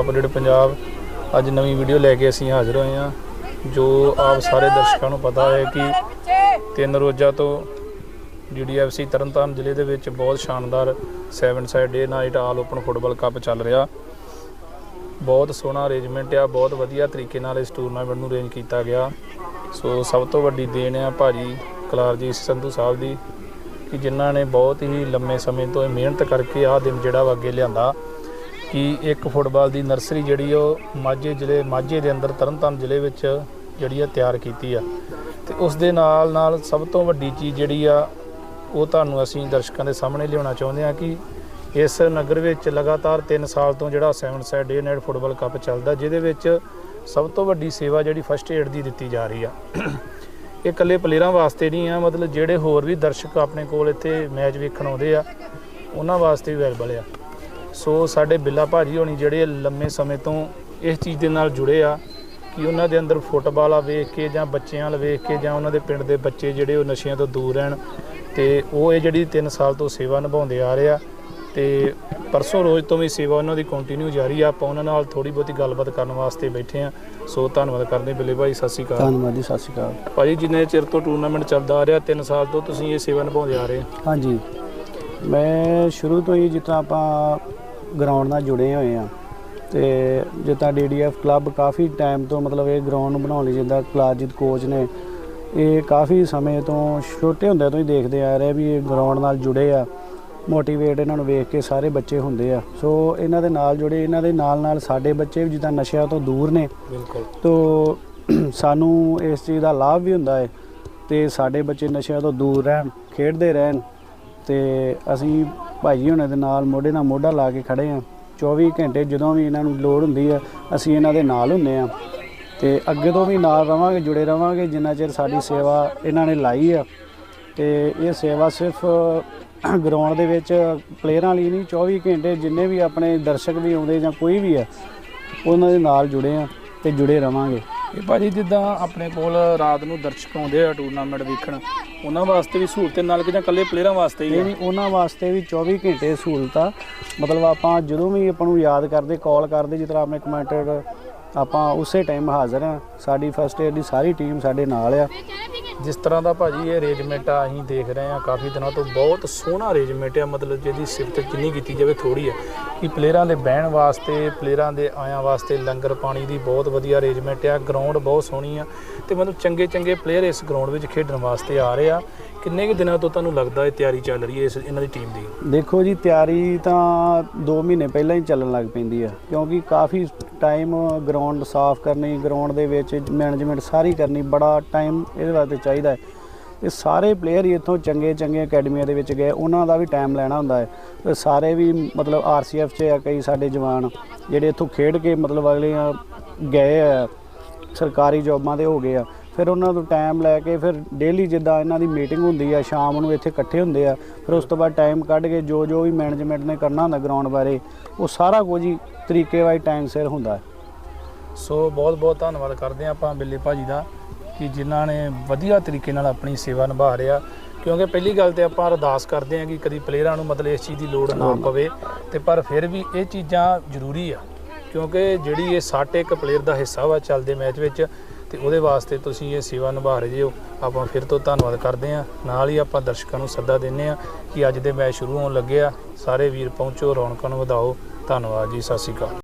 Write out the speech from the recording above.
Update Punjab. ਅੱਜ ਨਵੀਂ video ਲੈ ਕੇ ਅਸੀਂ ਹਾਜ਼ਰ ਹੋਏ ਹਾਂ, ਜੋ ਆਪ ਸਾਰੇ ਦਰਸ਼ਕਾਂ ਨੂੰ ਪਤਾ ਹੈ ਕਿ ਤਿੰਨ ਰੋਜ਼ਾ ਤੋਂ ਜੀਡੀਐਫਸੀ ਤਰਨਤਾਰਨ ਜ਼ਿਲ੍ਹੇ ਦੇ ਵਿੱਚ ਬਹੁਤ ਸ਼ਾਨਦਾਰ 7 side day night all open football cup ਚੱਲ ਰਿਹਾ। ਬਹੁਤ ਸੋਹਣਾ ਅਰੇਂਜਮੈਂਟ ਆ, ਬਹੁਤ ਵਧੀਆ ਤਰੀਕੇ ਨਾਲ ਇਸ ਟੂਰਨਾਮੈਂਟ ਨੂੰ ਅਰੇਂਜ ਕੀਤਾ ਗਿਆ। ਸੋ ਸਭ ਤੋਂ ਵੱਡੀ ਦੇਣ ਆ ਭਾਜੀ ਕਲਾਰਜੀਤ ਸੰਧੂ ਸਾਹਿਬ ਦੀ, ਕਿ ਜਿਨ੍ਹਾਂ ਨੇ ਬਹੁਤ ਹੀ ਲੰਮੇ ਸਮੇਂ ਤੋਂ ਮਿਹਨਤ ਕਰਕੇ ਆਹ ਦਿਨ ਜਿਹੜਾ ਵਾ ਅੱਗੇ ਲਿਆਂਦਾ। ਕਿ ਇੱਕ ਫੁੱਟਬਾਲ ਦੀ ਨਰਸਰੀ ਜਿਹੜੀ ਉਹ ਮਾਝੇ ਜ਼ਿਲ੍ਹੇ, ਮਾਝੇ ਦੇ ਅੰਦਰ ਤਰਨਤਾਰਨ ਜ਼ਿਲ੍ਹੇ ਵਿੱਚ ਜਿਹੜੀ ਆ ਤਿਆਰ ਕੀਤੀ ਆ। ਤੇ ਉਸ ਦੇ ਨਾਲ ਨਾਲ ਸਭ ਤੋਂ ਵੱਡੀ ਚੀਜ਼ ਜਿਹੜੀ ਆ, ਉਹ ਤੁਹਾਨੂੰ ਅਸੀਂ ਦਰਸ਼ਕਾਂ ਦੇ ਸਾਹਮਣੇ ਲਿਆਉਣਾ ਚਾਹੁੰਦੇ ਹਾਂ ਕਿ ਇਸ ਨਗਰ ਵਿੱਚ ਲਗਾਤਾਰ 3 ਸਾਲ ਤੋਂ ਜਿਹੜਾ 7 side day night football cup ਚੱਲਦਾ, ਜਿਹਦੇ ਵਿੱਚ ਸਭ ਤੋਂ ਵੱਡੀ ਸੇਵਾ ਜਿਹੜੀ ਫਸਟ ਏਡ ਦੀ ਦਿੱਤੀ ਜਾ ਰਹੀ ਆ। ਇਹ ਇਕੱਲੇ ਪਲੇਅਰਾਂ ਵਾਸਤੇ ਨਹੀਂ ਆ, ਮਤਲਬ ਜਿਹੜੇ ਹੋਰ ਵੀ ਦਰਸ਼ਕ ਆਪਣੇ ਕੋਲ ਇੱਥੇ ਮੈਚ ਵੇਖਣ ਆਉਂਦੇ ਆ, ਉਹਨਾਂ ਵਾਸਤੇ ਵੀ ਅਵੇਲੇਬਲ ਆ। ਸੋ ਸਾਡੇ ਬਿੱਲਾ ਭਾਜੀ ਹੋਣੀ ਜਿਹੜੇ ਲੰਮੇ ਸਮੇਂ ਤੋਂ ਇਸ ਚੀਜ਼ ਦੇ ਨਾਲ ਜੁੜੇ ਆ ਕਿ ਉਹਨਾਂ ਦੇ ਅੰਦਰ ਫੁੱਟਬਾਲ ਆ ਵੇਖ ਕੇ ਜਾਂ ਬੱਚਿਆਂ ਵੱਲ ਵੇਖ ਕੇ ਜਾਂ ਉਹਨਾਂ ਦੇ ਪਿੰਡ ਦੇ ਬੱਚੇ ਜਿਹੜੇ ਉਹ ਨਸ਼ਿਆਂ ਤੋਂ ਦੂਰ ਰਹਿਣ ਤੇ ਉਹ ਇਹ ਜਿਹੜੀ 3 ਸਾਲ ਤੋਂ ਸੇਵਾ ਨਿਭਾਉਂਦੇ ਆ ਰਹੇ ਆ ਤੇ ਪਰਸੋਂ ਰੋਜ਼ ਤੋਂ ਵੀ ਸੇਵਾ ਉਹਨਾਂ ਦੀ ਕੰਟੀਨਿਊ ਜਾਰੀ ਆ ਆਪਾਂ ਉਹਨਾਂ ਨਾਲ ਥੋੜੀ ਬਹੁਤੀ ਗੱਲਬਾਤ ਕਰਨ ਵਾਸਤੇ ਬੈਠੇ ਆ। ਸੋ ਧੰਨਵਾਦ ਕਰਦੇ ਬਿੱਲੇ ਭਾਈ ਸਤਿ ਸ਼੍ਰੀ ਅਕਾਲ। ਧੰਨਵਾਦ ਜੀ ਸਤਿ ਸ਼੍ਰੀ ਅਕਾਲ। ਭਾਜੀ ਜਿੰਨੇ ਚਿਰ ਤੋਂ ਟੂਰਨਾਮੈਂਟ ਚੱਲਦਾ ਆ ਰਿਹਾ 3 ਸਾਲ ਤੋਂ ਤੁਸੀਂ ਇਹ ਸੇਵਾ ਨਿਭਾਉਂਦੇ ਆ ਰਹੇ ਹਾਂਜੀ। ਮੈਂ ਸ਼ੁਰੂ ਤੋਂ ਹੀ ਜਿੱਦਾਂ ਆਪਾਂ ਗਰਾਊਂਡ ਨਾਲ ਜੁੜੇ ਹੋਏ ਆ। ਤੇ ਜਿੱਦਾਂ ਡੀਡੀਐਫ ਕਲੱਬ ਕਾਫੀ ਟਾਈਮ ਤੋਂ ਮਤਲਬ ਇਹ ਗਰਾਊਂਡ ਨੂੰ ਬਣਾਉਣ ਲਈ ਜਿੱਦਾਂ ਕਲਾਜੀਤ ਕੋਚ ਨੇ ਇਹ ਕਾਫੀ ਸਮੇਂ ਤੋਂ ਛੋਟੇ ਹੁੰਦਿਆਂ ਤੋਂ ਹੀ ਦੇਖਦੇ ਆ ਰਹੇ ਵੀ ਇਹ ਗਰਾਊਂਡ ਨਾਲ ਜੁੜੇ ਆ। ਮੋਟੀਵੇਟ ਇਹਨਾਂ ਨੂੰ ਵੇਖ ਕੇ ਸਾਰੇ ਬੱਚੇ ਹੁੰਦੇ ਆ। ਸੋ ਇਹਨਾਂ ਦੇ ਨਾਲ ਜੁੜੇ ਇਹਨਾਂ ਦੇ ਨਾਲ ਨਾਲ ਸਾਡੇ ਬੱਚੇ ਵੀ ਜਿੱਦਾਂ ਨਸ਼ਿਆਂ ਤੋਂ ਦੂਰ ਨੇ। ਬਿਲਕੁਲ। ਤੋ ਸਾਨੂੰ ਇਸ ਚੀਜ਼ ਦਾ ਲਾਭ ਵੀ ਹੁੰਦਾ ਹੈ ਤੇ ਸਾਡੇ ਬੱਚੇ ਨਸ਼ਿਆਂ ਤੋਂ ਦੂਰ ਰਹਿਣ ਖੇਡਦੇ ਰਹਿਣ। ਤੇ ਅਸੀਂ ਭਾਈ ਹੁਣਾਂ ਦੇ ਨਾਲ ਮੋਢੇ ਨਾਲ ਮੋਢਾ ਲਾ ਕੇ ਖੜੇ ਆ। 24 ਘੰਟੇ ਜਦੋਂ ਵੀ ਇਹਨਾਂ ਨੂੰ ਲੋੜ ਹੁੰਦੀ ਆ, ਅਸੀਂ ਇਹਨਾਂ ਦੇ ਨਾਲ ਹੁੰਨੇ ਆ। ਤੇ ਅੱਗੇ ਤੋਂ ਵੀ ਨਾਲ ਰਵਾਂਗੇ, ਜੁੜੇ ਰਵਾਂਗੇ, ਜਿੰਨਾ ਚਿਰ ਸਾਡੀ ਸੇਵਾ ਇਹਨਾਂ ਨੇ ਲਾਈ ਆ। ਤੇ ਇਹ ਸੇਵਾ ਸਿਰਫ ਗਰਾਊਂਡ ਦੇ ਵਿੱਚ ਪਲੇਅਰਾਂ ਲਈ ਨਹੀਂ 24 ਘੰਟੇ ਜਿੰਨੇ ਵੀ ਆਪਣੇ ਦਰਸ਼ਕ ਵੀ ਆਉਂਦੇ ਜਾਂ ਕੋਈ ਵੀ ਆ, ਉਹਨਾਂ ਦੇ ਨਾਲ ਜੁੜੇ ਆ ਤੇ ਜੁੜੇ ਰਵਾਂਗੇ। ਇਹ ਭਾਜੀ ਜਿੱਦਾਂ ਆਪਣੇ ਕੋਲ ਰਾਤ ਨੂੰ ਦਰਸ਼ਕ ਆਉਂਦੇ ਆ ਟੂਰਨਾਮੈਂਟ ਵੇਖਣ, ਉਹਨਾਂ ਵਾਸਤੇ ਵੀ ਸਹੂਲਤ ਨਾਲ ਕਿ ਜਾਂ ਇਕੱਲੇ ਪਲੇਅਰਾਂ ਵਾਸਤੇ ਹੀ ਇਹ ਆ ਨਹੀਂ ਉਹਨਾਂ ਵਾਸਤੇ ਵੀ 24 ਘੰਟੇ ਸਹੂਲਤਾਂ। ਮਤਲਬ ਆਪਾਂ ਜਦੋਂ ਵੀ ਆਪਾਂ ਨੂੰ ਯਾਦ ਕਰਦੇ ਕਾਲ ਕਰਦੇ, ਜਿਸ ਤਰ੍ਹਾਂ ਆਪਣੇ ਕਮੈਂਟਰ ਆਪਾਂ ਉਸੇ ਟਾਈਮ ਹਾਜ਼ਰ ਆ ਸਾਡੀ ਫਸਟ ਏਡ ਦੀ ਸਾਰੀ ਟੀਮ ਸਾਡੇ ਨਾਲ ਆ। ਜਿਸ ਤਰ੍ਹਾਂ ਦਾ ਭਾਜੀ ਇਹ ਅਰੇਂਜਮੈਂਟ ਆ, ਅਸੀਂ ਦੇਖ ਰਹੇ ਆ ਕਾਫੀ ਦਿਨਾਂ ਤੋਂ ਬਹੁਤ ਸੋਹਣਾ ਅਰੇਂਜਮੈਂਟ ਆ, ਮਤਲਬ ਜਿਹਦੀ ਸਿਫਤ ਜਿੰਨੀ ਕੀਤੀ ਜਾਵੇ ਥੋੜੀ ਆ। ਕਿ ਪਲੇਅਰਾਂ ਦੇ ਬਹਿਣ ਵਾਸਤੇ ਪਲੇਅਰਾਂ ਦੇ ਆਇਆਂ ਵਾਸਤੇ ਲੰਗਰ ਪਾਣੀ ਦੀ ਬਹੁਤ ਵਧੀਆ ਅਰੇਂਜਮੈਂਟ ਆ ਗਰਾਊਂਡ ਬਹੁਤ ਸੋਹਣੀ ਆ। ਤੇ ਮਤਲਬ ਚੰਗੇ ਚੰਗੇ ਪਲੇਅਰ ਇਸ ਗਰਾਊਂਡ ਵਿੱਚ ਖੇਡਣ ਵਾਸਤੇ ਆ ਰਹੇ ਆ। ਕਿੰਨੇ ਕੁ ਦਿਨਾਂ ਤੋਂ ਤੁਹਾਨੂੰ ਲੱਗਦਾ ਇਹ ਤਿਆਰੀ ਚੱਲ ਰਹੀ ਹੈ ਇਸ ਇਹਨਾਂ ਦੀ ਟੀਮ ਦੀ? ਦੇਖੋ ਜੀ, ਤਿਆਰੀ ਤਾਂ 2 ਮਹੀਨੇ ਪਹਿਲਾਂ ਹੀ ਚੱਲਣ ਲੱਗ ਪੈਂਦੀ ਆ, ਕਿਉਂਕਿ ਕਾਫੀ ਟਾਈਮ ਗਰਾਊਂਡ ਸਾਫ਼ ਕਰਨੀ ਗਰਾਊਂਡ ਦੇ ਵਿੱਚ ਮੈਨੇਜਮੈਂਟ ਸਾਰੀ ਕਰਨੀ, ਬੜਾ ਟਾਈਮ ਇਹਦੇ ਵਾਸਤੇ ਚਾਹੀਦਾ ਹੈ। ਤੇ ਸਾਰੇ ਪਲੇਅਰ ਹੀ ਇੱਥੋਂ ਚੰਗੇ ਚੰਗੇ ਅਕੈਡਮੀਆਂ ਦੇ ਵਿੱਚ ਗਏ, ਉਹਨਾਂ ਦਾ ਵੀ ਟਾਈਮ ਲੈਣਾ ਹੁੰਦਾ ਹੈ। ਤੇ ਸਾਰੇ ਵੀ ਮਤਲਬ ਆਰਸੀਐਫ 'ਚ ਆ ਕਈ ਸਾਡੇ ਜਵਾਨ, ਜਿਹੜੇ ਇੱਥੋਂ ਖੇਡ ਕੇ ਮਤਲਬ ਅਗਲੇ ਗਏ ਆ, ਸਰਕਾਰੀ ਜੌਬਾਂ ਦੇ ਹੋ ਗਏ ਆ। ਫਿਰ ਉਹਨਾਂ ਤੋਂ ਟਾਈਮ ਲੈ ਕੇ ਫਿਰ ਡੇਲੀ ਜਿੱਦਾਂ ਇਹਨਾਂ ਦੀ ਮੀਟਿੰਗ ਹੁੰਦੀ ਆ, ਸ਼ਾਮ ਨੂੰ ਇੱਥੇ ਇਕੱਠੇ ਹੁੰਦੇ ਆ, ਫਿਰ ਉਸ ਤੋਂ ਬਾਅਦ ਟਾਈਮ ਕੱਢ ਕੇ ਜੋ ਜੋ ਵੀ ਮੈਨੇਜਮੈਂਟ ਨੇ ਕਰਨਾ ਹੁੰਦਾ ਗਰਾਊਂਡ ਬਾਰੇ, ਉਹ ਸਾਰਾ ਕੁਝ ਹੀ ਤਰੀਕੇ ਵਾਈ ਟਾਈਮ ਸਿਰ ਹੁੰਦਾ ਸੋ ਬਹੁਤ ਬਹੁਤ ਧੰਨਵਾਦ ਕਰਦੇ ਹਾਂ ਆਪਾਂ ਬਿੱਲੇ ਭਾਜੀ ਦਾ ਕਿ ਜਿਨ੍ਹਾਂ ਨੇ ਵਧੀਆ ਤਰੀਕੇ ਨਾਲ ਆਪਣੀ ਸੇਵਾ ਨਿਭਾ ਰਿਹਾ ਕਿਉਂਕਿ ਪਹਿਲੀ ਗੱਲ ਤੇ ਆਪਾਂ ਅਰਦਾਸ ਕਰਦੇ ਹਾਂ ਕਿ ਕਦੀ ਪਲੇਅਰਾਂ ਨੂੰ ਮਤਲਬ ਇਸ ਚੀਜ਼ ਦੀ ਲੋੜ ਨਾ ਪਵੇ ਤੇ ਪਰ ਫਿਰ ਵੀ ਇਹ ਚੀਜ਼ਾਂ ਜ਼ਰੂਰੀ ਆ। ਕਿਉਂਕਿ ਜਿਹੜੀ ਇਹ 60 ਇੱਕ ਪਲੇਅਰ ਦਾ ਹਿੱਸਾ ਵਾ ਚੱਲਦੇ ਮੈਚ ਵਿੱਚ ਤੇ ਉਹਦੇ ਵਾਸਤੇ ਤੁਸੀਂ ਇਹ ਸੇਵਾ ਨਿਭਾ ਰਹੇ ਹੋ। ਆਪਾਂ ਫਿਰ ਤੋਂ ਧੰਨਵਾਦ ਕਰਦੇ ਹਾਂ। ਨਾਲ ਹੀ ਆਪਾਂ ਦਰਸ਼ਕਾਂ ਨੂੰ ਸੱਦਾ ਦਿੰਦੇ ਹਾਂ ਕਿ ਅੱਜ ਦੇ ਮੈਚ ਸ਼ੁਰੂ ਹੋਣ ਲੱਗੇ ਆ। ਸਾਰੇ ਵੀਰ ਪਹੁੰਚੋ, ਰੌਣਕਾਂ ਨੂੰ ਵਧਾਓ। ਧੰਨਵਾਦ ਜੀ, ਸਤਿ ਸ਼੍ਰੀ ਅਕਾਲ।